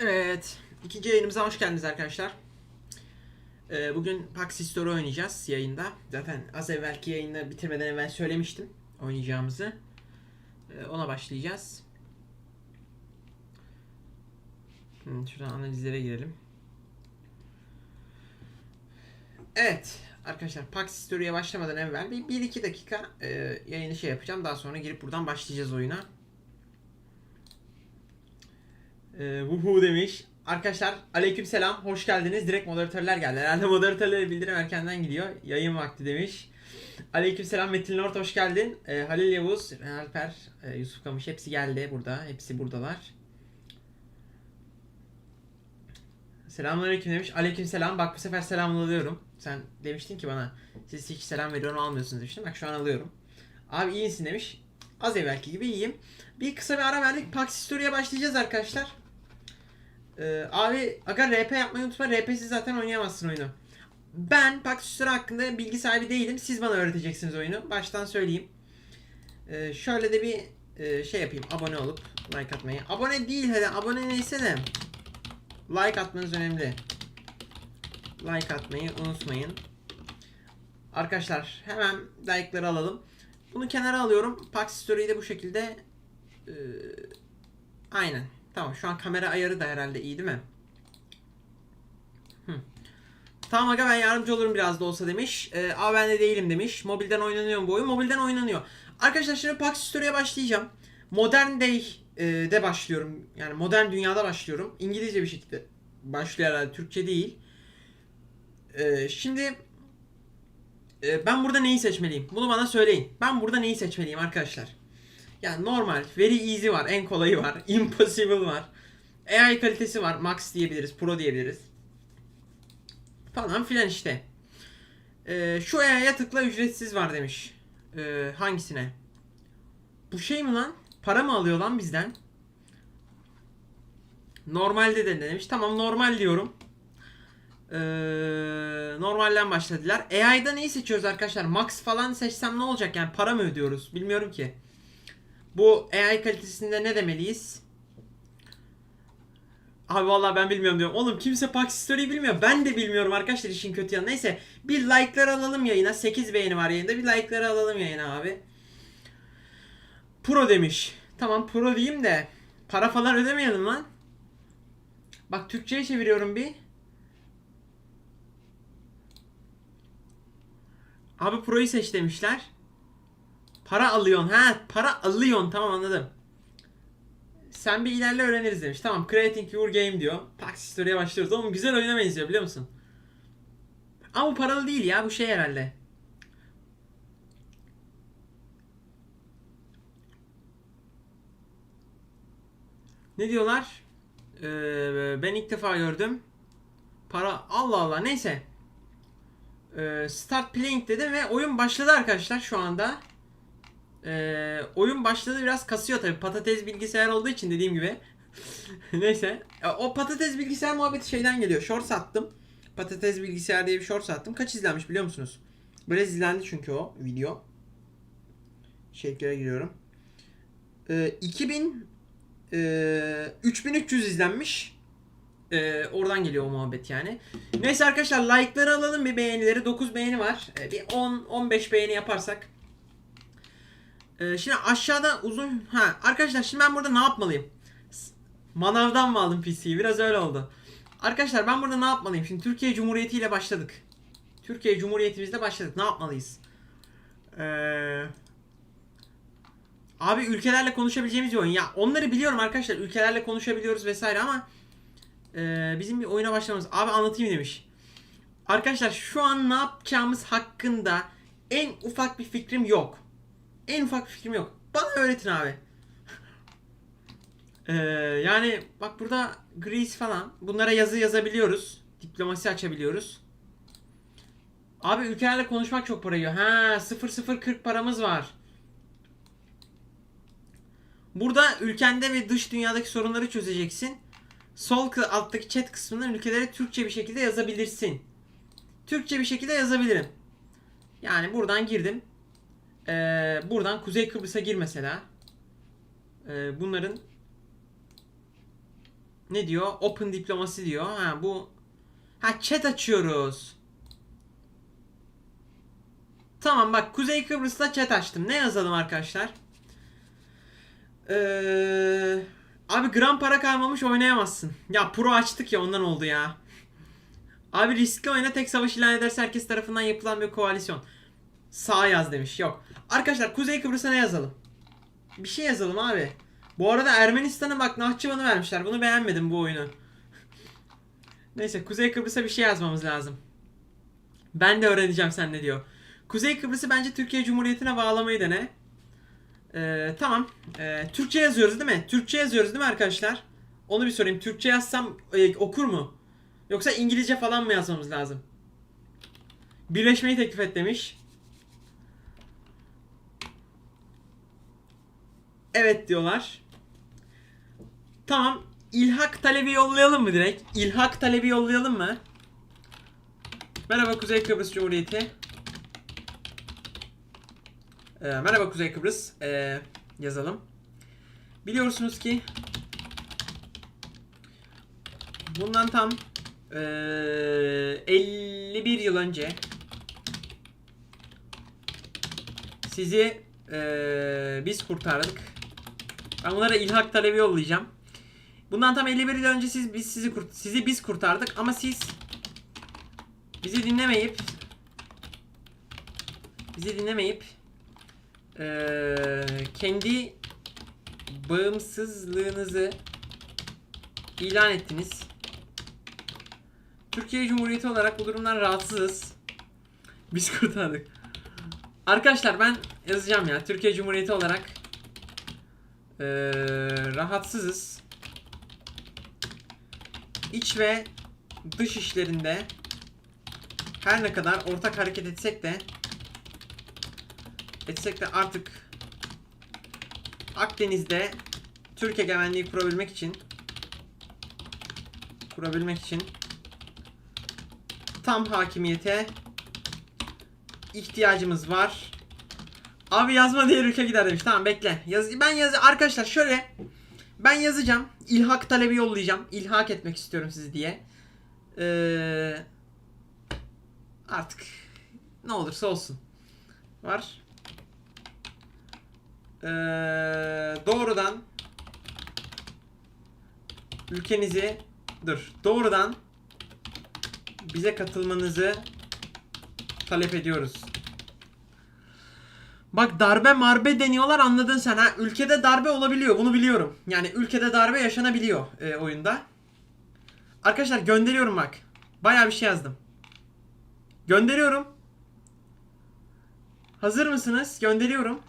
Evet. ikinci yayınımıza hoş geldiniz arkadaşlar. Ee, bugün Pax Story oynayacağız yayında. Zaten az evvelki yayını bitirmeden evvel söylemiştim oynayacağımızı. Ee, ona başlayacağız. Hmm, şuradan analizlere girelim. Evet arkadaşlar Pax Story'ye başlamadan evvel bir 1-2 dakika e, yayını şey yapacağım. Daha sonra girip buradan başlayacağız oyuna. Ee, Vuhu demiş. Arkadaşlar aleykümselam hoş geldiniz. Direkt moderatörler geldi. Herhalde moderatörlere bildirim erkenden gidiyor. Yayın vakti demiş. Aleykümselam Metin Lord hoş geldin. Ee, Halil Yavuz, Alper, e, Yusuf Kamış hepsi geldi burada. Hepsi buradalar. Selamünaleyküm demiş. Aleykümselam. Bak bu sefer selam. Sen demiştin ki bana siz hiç selam veriyorum almıyorsunuz demiştin. Bak şu an alıyorum. Abi iyi misin demiş. Az evvelki gibi iyiyim. Bir kısa bir ara verdik. Pax Story'ye başlayacağız arkadaşlar. Ee, abi aga RP yapmayı unutma. RP'siz zaten oynayamazsın oyunu. Ben Pax Story hakkında bilgi sahibi değilim. Siz bana öğreteceksiniz oyunu. Baştan söyleyeyim. Ee, şöyle de bir e, şey yapayım. Abone olup like atmayı. Abone değil hadi. Abone neyse de like atmanız önemli. Like atmayı unutmayın. Arkadaşlar hemen like'ları alalım. Bunu kenara alıyorum. Pax Story'yi de bu şekilde e, aynen. Tamam şu an kamera ayarı da herhalde iyi değil mi? Tamam aga ben yardımcı olurum biraz da olsa demiş. Ee, ama ben de değilim demiş. Mobilden oynanıyor mu bu oyun? Mobilden oynanıyor. Arkadaşlar şimdi Pax Story'e başlayacağım. Modern Day e, de başlıyorum. Yani modern dünyada başlıyorum. İngilizce bir şekilde başlıyor herhalde. Türkçe değil. Ee, şimdi e, ben burada neyi seçmeliyim? Bunu bana söyleyin. Ben burada neyi seçmeliyim arkadaşlar? Yani normal, very easy var, en kolayı var, impossible var. AI kalitesi var, max diyebiliriz, pro diyebiliriz. Falan filan işte. Ee, şu AI'ya tıkla ücretsiz var demiş. Ee, hangisine? Bu şey mi lan? Para mı alıyor lan bizden? Normalde de demiş. Tamam normal diyorum. Ee, normalden başladılar. AI'da neyi seçiyoruz arkadaşlar? Max falan seçsem ne olacak? Yani para mı ödüyoruz? Bilmiyorum ki. Bu AI kalitesinde ne demeliyiz? Abi vallahi ben bilmiyorum diyorum. Oğlum kimse Pax Story'yi bilmiyor. Ben de bilmiyorum arkadaşlar işin kötü yanı. Neyse bir like'lar alalım yayına. 8 beğeni var yayında. Bir like'ları alalım yayına abi. Pro demiş. Tamam pro diyeyim de para falan ödemeyelim lan. Bak Türkçe'ye çeviriyorum bir. Abi pro'yu seç demişler. Para alıyorsun ha para alıyorsun tamam anladım. Sen bir ilerle öğreniriz demiş. Tamam creating your game diyor. Pax Story'e başlıyoruz. Oğlum güzel oyuna benziyor biliyor musun? Ama bu paralı değil ya bu şey herhalde. Ne diyorlar? Ee, ben ilk defa gördüm. Para Allah Allah neyse. Ee, start playing dedim ve oyun başladı arkadaşlar şu anda. Ee, oyun başladı biraz kasıyor tabi patates bilgisayar olduğu için dediğim gibi. Neyse. O patates bilgisayar muhabbeti şeyden geliyor. Short sattım. Patates bilgisayar diye bir short sattım. Kaç izlenmiş biliyor musunuz? Biraz izlendi çünkü o video. Şeklere giriyorum. Ee, 2000 e, 3300 izlenmiş. Ee, oradan geliyor o muhabbet yani. Neyse arkadaşlar like'ları alalım bir beğenileri. 9 beğeni var. Ee, bir 10-15 beğeni yaparsak ee, şimdi aşağıda uzun... Ha arkadaşlar şimdi ben burada ne yapmalıyım? Manavdan mı aldım PC'yi? Biraz öyle oldu. Arkadaşlar ben burada ne yapmalıyım? Şimdi Türkiye Cumhuriyeti ile başladık. Türkiye Cumhuriyetimizle başladık. Ne yapmalıyız? Ee... Abi ülkelerle konuşabileceğimiz bir oyun. Ya onları biliyorum arkadaşlar. Ülkelerle konuşabiliyoruz vesaire ama ee, bizim bir oyuna başlamamız. Abi anlatayım demiş. Arkadaşlar şu an ne yapacağımız hakkında en ufak bir fikrim yok. En ufak fikrim yok. Bana öğretin abi. Ee, yani bak burada Greece falan. Bunlara yazı yazabiliyoruz. Diplomasi açabiliyoruz. Abi ülkelerle konuşmak çok para yiyor. Ha 0040 paramız var. Burada ülkende ve dış dünyadaki sorunları çözeceksin. Sol alttaki chat kısmından ülkelere Türkçe bir şekilde yazabilirsin. Türkçe bir şekilde yazabilirim. Yani buradan girdim. Ee, buradan Kuzey Kıbrıs'a gir mesela. Ee, bunların ne diyor? Open diplomasi diyor. Ha bu ha chat açıyoruz. Tamam bak Kuzey Kıbrıs'ta chat açtım. Ne yazalım arkadaşlar? Ee, abi gram para kalmamış oynayamazsın. Ya pro açtık ya ondan oldu ya. Abi riskli oyna tek savaş ilan ederse herkes tarafından yapılan bir koalisyon. Sağ yaz demiş. Yok. Arkadaşlar Kuzey Kıbrıs'a ne yazalım? Bir şey yazalım abi. Bu arada Ermenistan'a bak Nahçıvan'ı vermişler. Bunu beğenmedim bu oyunu. Neyse Kuzey Kıbrıs'a bir şey yazmamız lazım. Ben de öğreneceğim sen ne diyor. Kuzey Kıbrıs'ı bence Türkiye Cumhuriyeti'ne bağlamayı dene. Ee, tamam. Ee, Türkçe yazıyoruz değil mi? Türkçe yazıyoruz değil mi arkadaşlar? Onu bir sorayım. Türkçe yazsam e, okur mu? Yoksa İngilizce falan mı yazmamız lazım? Birleşmeyi teklif et demiş. Evet diyorlar. Tamam. İlhak talebi yollayalım mı direkt? İlhak talebi yollayalım mı? Merhaba Kuzey Kıbrıs Cumhuriyeti. Ee, merhaba Kuzey Kıbrıs. Ee, yazalım. Biliyorsunuz ki bundan tam ee, 51 yıl önce sizi ee, biz kurtardık. Ben bunlara ilhak talebi yollayacağım. Bundan tam 51 yıl önce siz biz sizi kurt sizi biz kurtardık ama siz bizi dinlemeyip bizi dinlemeyip eee, kendi bağımsızlığınızı ilan ettiniz. Türkiye Cumhuriyeti olarak bu durumdan rahatsızız. Biz kurtardık. Arkadaşlar ben yazacağım ya. Türkiye Cumhuriyeti olarak eee, rahatsızız. İç ve dış işlerinde her ne kadar ortak hareket etsek de etsek de artık Akdeniz'de Türk egemenliği kurabilmek için kurabilmek için tam hakimiyete ihtiyacımız var. Abi yazma diğer ülke gider demiş. Tamam bekle. Yaz ben yaz arkadaşlar şöyle ben yazacağım. İlhak talebi yollayacağım. İlhak etmek istiyorum sizi diye. Ee, artık ne olursa olsun. Var. Ee, doğrudan ülkenizi dur. Doğrudan bize katılmanızı talep ediyoruz. Bak darbe marbe deniyorlar anladın sen ha. Ülkede darbe olabiliyor bunu biliyorum. Yani ülkede darbe yaşanabiliyor e, oyunda. Arkadaşlar gönderiyorum bak. Bayağı bir şey yazdım. Gönderiyorum. Hazır mısınız? Gönderiyorum.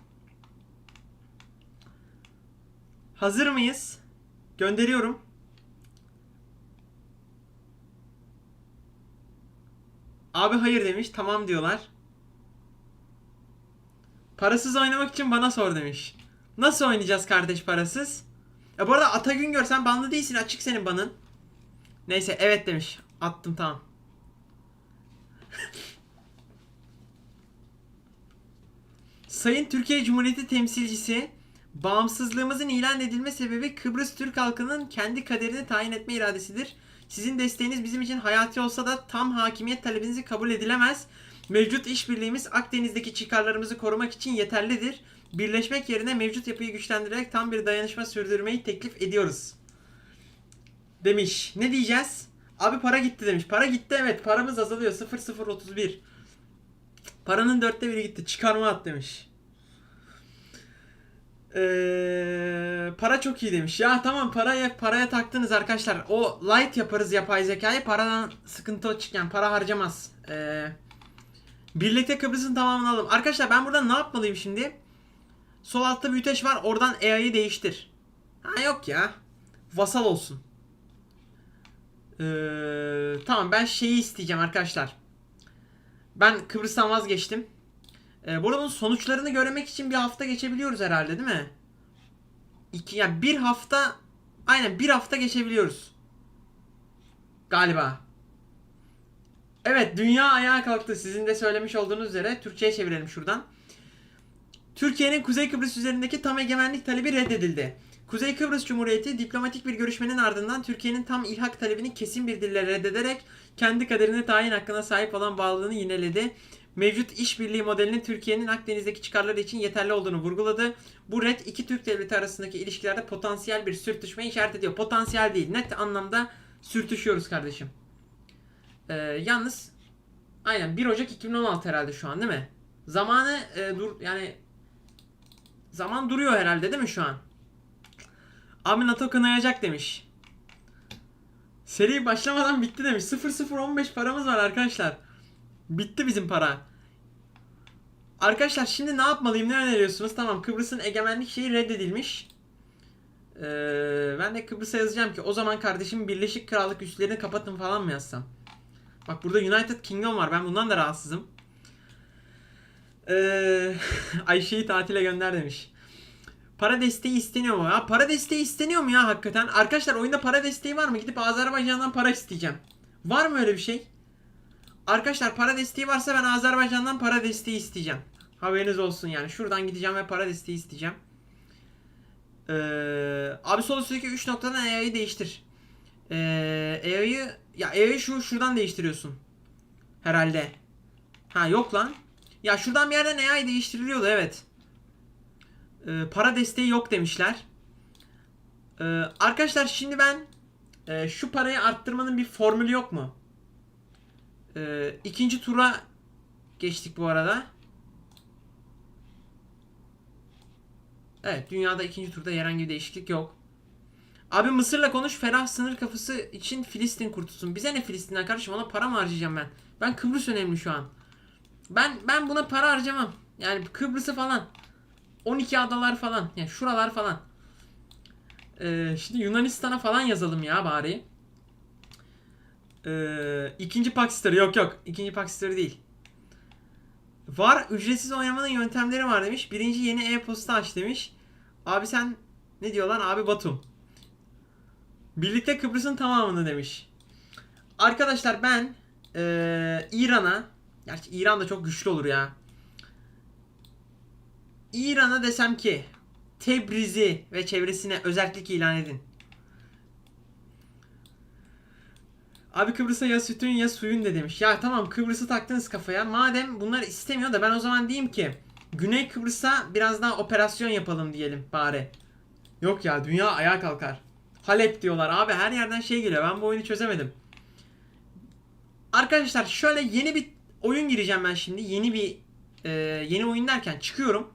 Hazır mıyız? Gönderiyorum. Abi hayır demiş. Tamam diyorlar. Parasız oynamak için bana sor demiş. Nasıl oynayacağız kardeş parasız? Ya bu arada Atagün görsen banlı değilsin açık senin banın. Neyse evet demiş. Attım tamam. Sayın Türkiye Cumhuriyeti temsilcisi bağımsızlığımızın ilan edilme sebebi Kıbrıs Türk halkının kendi kaderini tayin etme iradesidir. Sizin desteğiniz bizim için hayati olsa da tam hakimiyet talebinizi kabul edilemez. Mevcut işbirliğimiz Akdeniz'deki çıkarlarımızı korumak için yeterlidir. Birleşmek yerine mevcut yapıyı güçlendirerek tam bir dayanışma sürdürmeyi teklif ediyoruz. Demiş. Ne diyeceğiz? Abi para gitti demiş. Para gitti evet. Paramız azalıyor. 0031. Paranın dörtte biri gitti. Çıkarma at demiş. Ee, para çok iyi demiş. Ya tamam paraya paraya taktınız arkadaşlar. O light yaparız yapay zekayı. Paradan sıkıntı çık yani para harcamaz. Ee, birlikte Kıbrıs'ın tamamını alalım. Arkadaşlar ben burada ne yapmalıyım şimdi? Sol altta büyüteç var. Oradan AI'yi değiştir. Ha yok ya. Vasal olsun. Ee, tamam ben şeyi isteyeceğim arkadaşlar. Ben Kıbrıs'tan vazgeçtim. Ee, bu arada sonuçlarını görmek için bir hafta geçebiliyoruz herhalde değil mi? İki, yani bir hafta aynen bir hafta geçebiliyoruz. Galiba. Evet dünya ayağa kalktı. Sizin de söylemiş olduğunuz üzere Türkçe'ye çevirelim şuradan. Türkiye'nin Kuzey Kıbrıs üzerindeki tam egemenlik talebi reddedildi. Kuzey Kıbrıs Cumhuriyeti diplomatik bir görüşmenin ardından Türkiye'nin tam ilhak talebini kesin bir dille reddederek kendi kaderine tayin hakkına sahip olan bağlılığını yineledi. Mevcut işbirliği modelinin Türkiye'nin Akdeniz'deki çıkarları için yeterli olduğunu vurguladı. Bu red iki Türk devleti arasındaki ilişkilerde potansiyel bir sürtüşme işaret ediyor. Potansiyel değil, net anlamda sürtüşüyoruz kardeşim. Ee, yalnız aynen 1 Ocak 2016 herhalde şu an değil mi? Zamanı e, dur yani zaman duruyor herhalde değil mi şu an? Abi NATO kınayacak demiş. Seri başlamadan bitti demiş. 0015 paramız var arkadaşlar. Bitti bizim para. Arkadaşlar şimdi ne yapmalıyım? Ne öneriyorsunuz? Tamam Kıbrıs'ın egemenlik şeyi reddedilmiş. Ee, ben de Kıbrıs'a yazacağım ki o zaman kardeşim Birleşik Krallık üslerini kapatın falan mı yazsam? Bak burada United Kingdom var. Ben bundan da rahatsızım. Ee, Ayşe'yi tatile gönder demiş. Para desteği isteniyor mu? Ya para desteği isteniyor mu ya hakikaten? Arkadaşlar oyunda para desteği var mı? Gidip Azerbaycan'dan para isteyeceğim. Var mı öyle bir şey? Arkadaşlar para desteği varsa ben Azerbaycan'dan para desteği isteyeceğim. Haberiniz olsun yani. Şuradan gideceğim ve para desteği isteyeceğim. Ee, abi sol üstteki 3 noktadan EA'yı değiştir. Ee, EA'yı ya EA'yı şu şuradan değiştiriyorsun. Herhalde. Ha yok lan. Ya şuradan bir yerden EA'yı değiştiriliyordu evet. Ee, para desteği yok demişler. Ee, arkadaşlar şimdi ben e, şu parayı arttırmanın bir formülü yok mu? Ee, ikinci tura geçtik bu arada. Evet dünyada ikinci turda herhangi bir değişiklik yok. Abi Mısır'la konuş ferah sınır kapısı için Filistin kurtulsun. Bize ne Filistin'den kardeşim ona para mı harcayacağım ben? Ben Kıbrıs önemli şu an. Ben ben buna para harcamam. Yani Kıbrıs'ı falan. 12 adalar falan. Yani şuralar falan. Ee, şimdi Yunanistan'a falan yazalım ya bari. Ee, ikinci Pakstar'ı yok yok. İkinci Pakstar'ı değil. Var ücretsiz oynamanın yöntemleri var demiş. Birinci yeni e-posta aç demiş. Abi sen ne diyor lan abi Batum. Birlikte Kıbrıs'ın tamamını demiş. Arkadaşlar ben ee, İran'a Gerçi İran da çok güçlü olur ya. İran'a desem ki Tebriz'i ve çevresine özellik ilan edin. Abi Kıbrıs'a ya sütün ya suyun de demiş. Ya tamam Kıbrıs'ı taktınız kafaya. Madem bunlar istemiyor da ben o zaman diyeyim ki Güney Kıbrıs'a biraz daha operasyon yapalım diyelim bari. Yok ya dünya ayağa kalkar. Halep diyorlar. Abi her yerden şey geliyor. Ben bu oyunu çözemedim. Arkadaşlar şöyle yeni bir oyun gireceğim ben şimdi. Yeni bir e, yeni oyun derken çıkıyorum.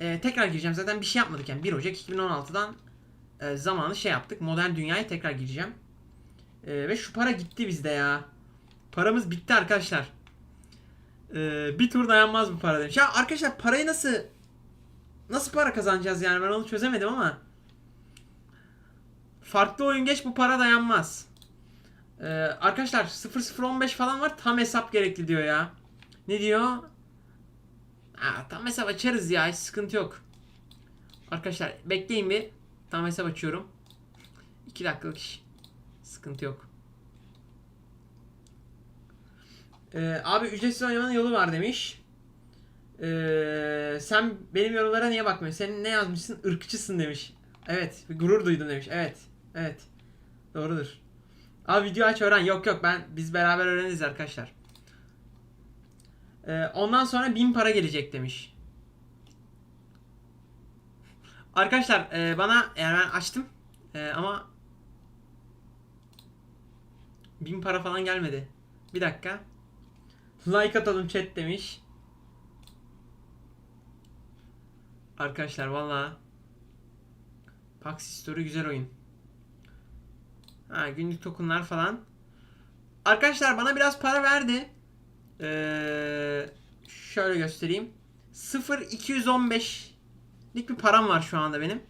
E, tekrar gireceğim. Zaten bir şey yapmadık yani. 1 Ocak 2016'dan e, zamanı şey yaptık. Modern dünyaya tekrar gireceğim. E, ve şu para gitti bizde ya. Paramız bitti arkadaşlar. E, bir tur dayanmaz bu para demiş. Ya arkadaşlar parayı nasıl nasıl para kazanacağız yani ben onu çözemedim ama. Farklı oyun geç bu para dayanmaz. Ee, arkadaşlar 0015 falan var tam hesap gerekli diyor ya. Ne diyor? Ha, tam hesap açarız ya hiç sıkıntı yok. Arkadaşlar bekleyin bir. Tam hesap açıyorum. 2 dakikalık iş. Sıkıntı yok. Ee, abi ücretsiz oynamanın yolu var demiş. Ee, sen benim yorumlara niye bakmıyorsun? Sen ne yazmışsın? Irkçısın demiş. Evet. Gurur duydum demiş. Evet. Evet. Doğrudur. Abi video aç öğren. Yok yok ben biz beraber öğreniriz arkadaşlar. Ee, ondan sonra bin para gelecek demiş. Arkadaşlar e, bana yani ben açtım e, ama bin para falan gelmedi. Bir dakika. Like atalım chat demiş. Arkadaşlar valla Pax Story güzel oyun. Ha, günlük tokenlar falan. Arkadaşlar bana biraz para verdi. Ee, şöyle göstereyim. 0.215'lik bir param var şu anda benim.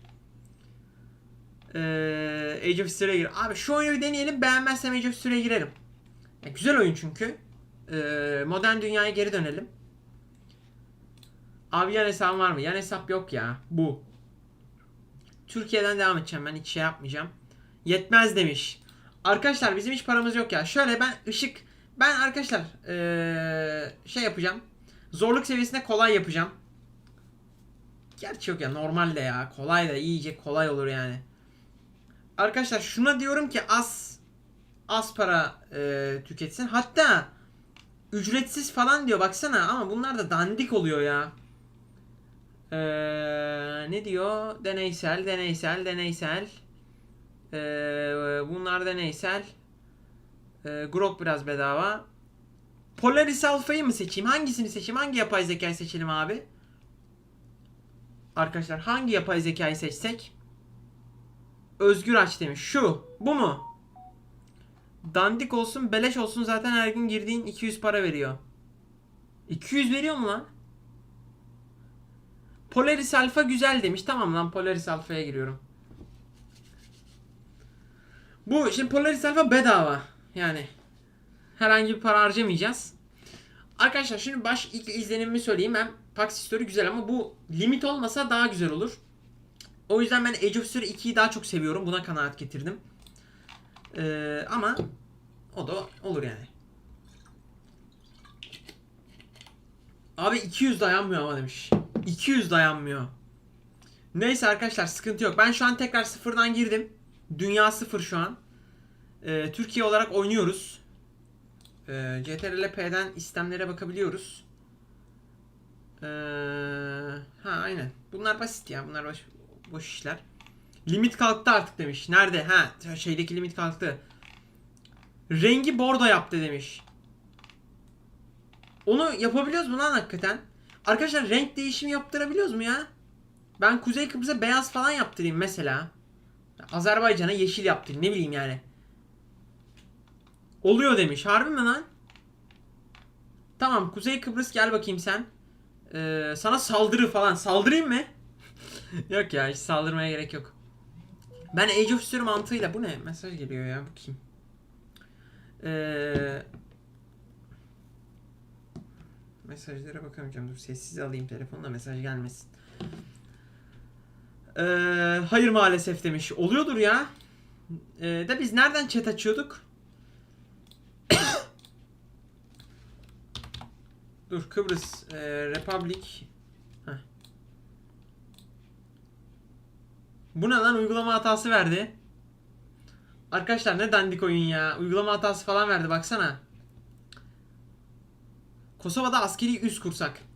Ee, Age of History'e gir. Abi şu oyunu bir deneyelim. Beğenmezsem Age of History'e girerim. Ya, güzel oyun çünkü. Ee, modern dünyaya geri dönelim. Abi yan hesabım var mı? Yan hesap yok ya. Bu. Türkiye'den devam edeceğim ben hiç şey yapmayacağım. Yetmez demiş. Arkadaşlar bizim hiç paramız yok ya. Şöyle ben ışık ben arkadaşlar ee, şey yapacağım. Zorluk seviyesinde kolay yapacağım. Gerçi yok ya normal de ya. Kolay da iyice kolay olur yani. Arkadaşlar şuna diyorum ki az az para e, tüketsin. Hatta ücretsiz falan diyor baksana ama bunlar da dandik oluyor ya. Ee, ne diyor? Deneysel, deneysel, deneysel. Ee, bunlar deneysel. Ee, Grok biraz bedava. Polaris Alpha'yı mı seçeyim? Hangisini seçeyim? Hangi yapay zekayı seçelim abi? Arkadaşlar hangi yapay zekayı seçsek? Özgür aç demiş. Şu. Bu mu? Dandik olsun, beleş olsun zaten her gün girdiğin 200 para veriyor. 200 veriyor mu lan? Polaris Alpha güzel demiş. Tamam lan Polaris Alpha'ya giriyorum. Bu şimdi Polaris Alpha bedava. Yani herhangi bir para harcamayacağız. Arkadaşlar şimdi baş ilk izlenimimi söyleyeyim. Ben Pax Story güzel ama bu limit olmasa daha güzel olur. O yüzden ben Age of Story 2'yi daha çok seviyorum. Buna kanaat getirdim. Ee, ama o da olur yani. Abi 200 dayanmıyor ama demiş. 200 dayanmıyor. Neyse arkadaşlar sıkıntı yok. Ben şu an tekrar sıfırdan girdim. Dünya sıfır şu an. Ee, Türkiye olarak oynuyoruz. Ee, CTRL P'den istemlere bakabiliyoruz. Ee, ha aynen. Bunlar basit ya. Bunlar boş, boş işler. Limit kalktı artık demiş. Nerede? Ha şeydeki limit kalktı. Rengi bordo yaptı demiş. Onu yapabiliyoruz mu lan hakikaten? Arkadaşlar renk değişimi yaptırabiliyoruz mu ya? Ben Kuzey Kıbrıs'a beyaz falan yaptırayım mesela. Azerbaycan'a yeşil yaptırayım ne bileyim yani. Oluyor demiş. Harbi mi lan? Tamam Kuzey Kıbrıs gel bakayım sen. Ee, sana saldırı falan. Saldırayım mı? yok ya hiç saldırmaya gerek yok. Ben Age of Story mantığıyla bu ne? Mesaj geliyor ya bu kim? Ee, mesajlara bakamayacağım. Dur sessiz alayım telefonla mesaj gelmesin. Ee, hayır maalesef demiş. Oluyordur ya. Ee, de biz nereden chat açıyorduk? Dur Kıbrıs e, Republic. Heh. Bu ne lan uygulama hatası verdi. Arkadaşlar ne dandik oyun ya. Uygulama hatası falan verdi baksana. Kosova'da askeri üs kursak.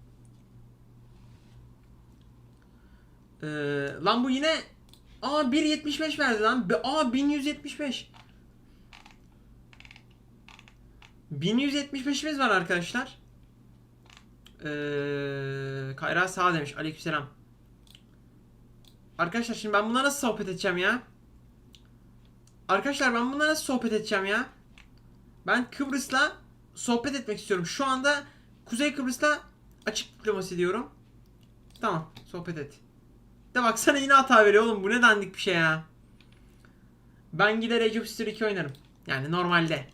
Ee, lan bu yine Aa 1.75 verdi lan. Aa 1175. 1175'imiz var arkadaşlar. Ee, Kayra sağ demiş. Aleykümselam. Arkadaşlar şimdi ben bunlara nasıl sohbet edeceğim ya? Arkadaşlar ben bunlara nasıl sohbet edeceğim ya? Ben Kıbrıs'la sohbet etmek istiyorum. Şu anda Kuzey Kıbrıs'la açık diplomasi diyorum. Tamam sohbet et. De baksana yine hata veriyor oğlum. Bu ne dandik bir şey ya. Ben gider Age of History 2 oynarım. Yani normalde.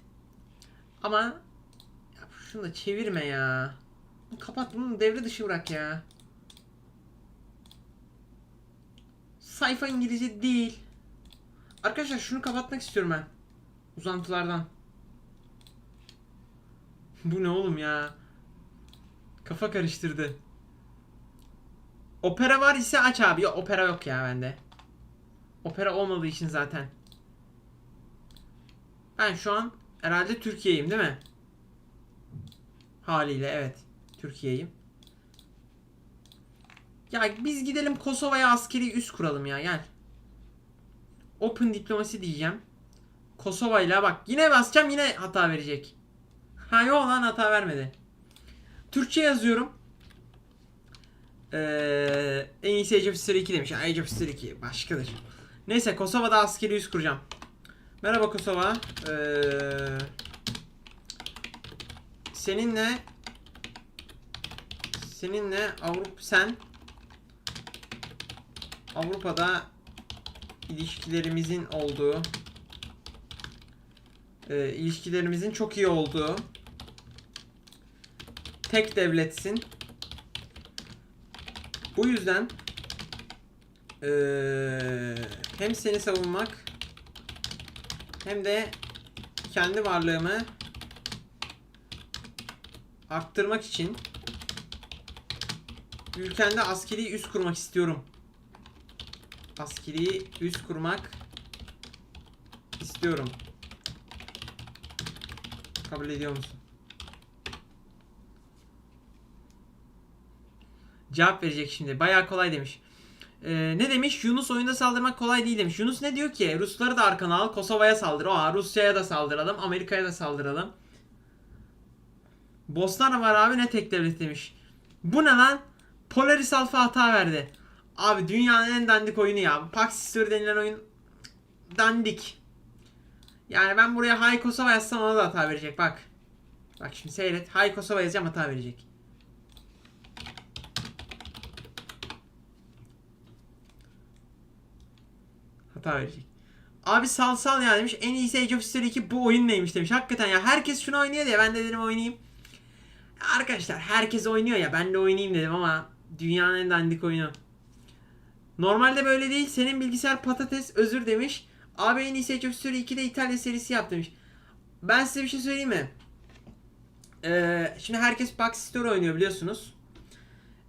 Ama ya şunu da çevirme ya. Kapat bunu devre dışı bırak ya. Sayfa İngilizce değil. Arkadaşlar şunu kapatmak istiyorum ben. Uzantılardan. Bu ne oğlum ya? Kafa karıştırdı. Opera var ise aç abi. Yok opera yok ya bende. Opera olmadığı için zaten. Ben şu an herhalde Türkiye'yim değil mi? Haliyle evet. Türkiye'yim. Ya biz gidelim Kosova'ya askeri üs kuralım ya gel. Open diplomasi diyeceğim. Kosova ile bak yine basacağım yine hata verecek. Ha yok lan hata vermedi. Türkçe yazıyorum. Ee, en iyisi Age of History 2 demiş. Age of History 2 başkadır. Neyse Kosova'da askeri üs kuracağım. Merhaba Kosova. Ee, seninle seninle Avrupa sen Avrupa'da ilişkilerimizin olduğu e, ilişkilerimizin çok iyi olduğu tek devletsin. Bu yüzden eee, hem seni savunmak hem de kendi varlığımı arttırmak için ülkende askeri üs kurmak istiyorum. Askeri üs kurmak istiyorum. Kabul ediyor musun? Cevap verecek şimdi. Bayağı kolay demiş. Ee, ne demiş? Yunus oyunda saldırmak kolay değil demiş. Yunus ne diyor ki? Rusları da arkana al. Kosova'ya saldır. Oha Rusya'ya da saldıralım. Amerika'ya da saldıralım. Bosna var abi ne tek devlet demiş. Bu ne lan? Polaris Alpha hata verdi. Abi dünyanın en dandik oyunu ya. Pax History denilen oyun dandik. Yani ben buraya High Kosova yazsam ona da hata verecek bak. Bak şimdi seyret. High Kosova yazacağım hata verecek. Hata verecek. Abi sal sal ya demiş. En iyisi Age of History 2 bu oyun neymiş demiş. Hakikaten ya herkes şunu oynuyor diye ben de dedim oynayayım. Arkadaşlar herkes oynuyor ya ben de oynayayım dedim ama dünyanın en dandik oyunu. Normalde böyle değil. Senin bilgisayar patates özür demiş. Abi en iyisi Age of History 2'de İtalya serisi yap demiş. Ben size bir şey söyleyeyim mi? Ee, şimdi herkes Pax History oynuyor biliyorsunuz.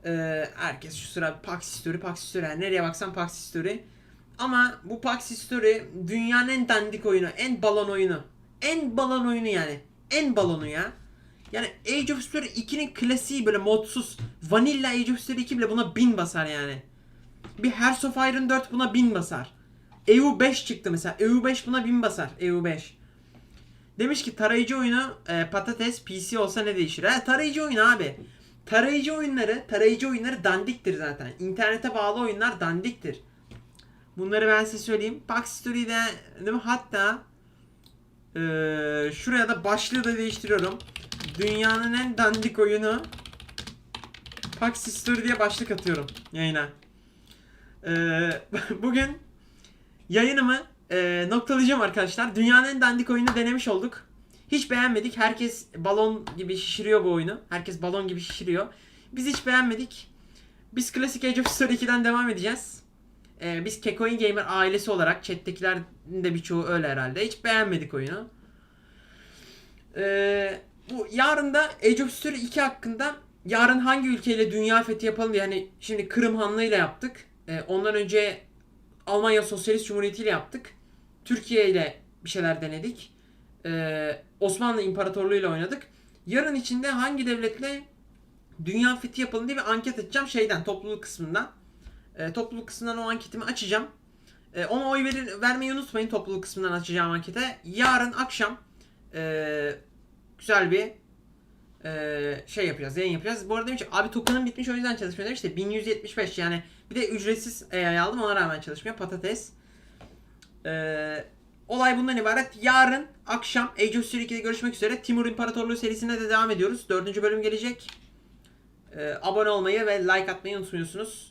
Ee, herkes şu sıra Pax History, Pax History. Yani nereye baksan Pax History. Ama bu Pax History dünyanın en dandik oyunu, en balon oyunu. En balon oyunu yani. En balonu ya. Yani Age of History 2'nin klasiği böyle modsuz. Vanilla Age of History 2 bile buna 1000 basar yani. Bir Hearts of Iron 4 buna 1000 basar. EU 5 çıktı mesela. EU 5 buna 1000 basar. EU 5. Demiş ki tarayıcı oyunu e, patates PC olsa ne değişir? Ha, tarayıcı oyunu abi. Tarayıcı oyunları, tarayıcı oyunları dandiktir zaten. İnternete bağlı oyunlar dandiktir. Bunları ben size söyleyeyim. Pax Story'de değil mi? Hatta e, şuraya da başlığı da değiştiriyorum. Dünyanın en dandik oyunu Pax Story diye başlık atıyorum yayına. E, bugün yayınımı e, noktalayacağım arkadaşlar. Dünyanın en dandik oyunu denemiş olduk. Hiç beğenmedik. Herkes balon gibi şişiriyor bu oyunu. Herkes balon gibi şişiriyor. Biz hiç beğenmedik. Biz klasik Age of History 2'den devam edeceğiz. Ee, biz Kekoin Gamer ailesi olarak chat'tekilerin de birçoğu öyle herhalde. Hiç beğenmedik oyunu. Ee, bu yarın da Age of History 2 hakkında yarın hangi ülkeyle dünya fethi yapalım diye hani şimdi Kırım Hanlığı ile yaptık. Ee, ondan önce Almanya Sosyalist Cumhuriyeti ile yaptık. Türkiye ile bir şeyler denedik. Ee, Osmanlı İmparatorluğu ile oynadık. Yarın içinde hangi devletle dünya fethi yapalım diye bir anket açacağım şeyden topluluk kısmından. E, topluluk kısmından o anketimi açacağım. E, ona oy verir, vermeyi unutmayın topluluk kısmından açacağım ankete. Yarın akşam e, güzel bir e, şey yapacağız, yayın yapacağız. Bu arada demiş abi token'ım bitmiş o yüzden çalışmıyor demiş de 1175 yani bir de ücretsiz AI aldım ona rağmen çalışmıyor. Patates. E, olay bundan ibaret. Yarın akşam Age of History 2'de görüşmek üzere. Timur İmparatorluğu serisine de devam ediyoruz. Dördüncü bölüm gelecek. E, abone olmayı ve like atmayı unutmuyorsunuz.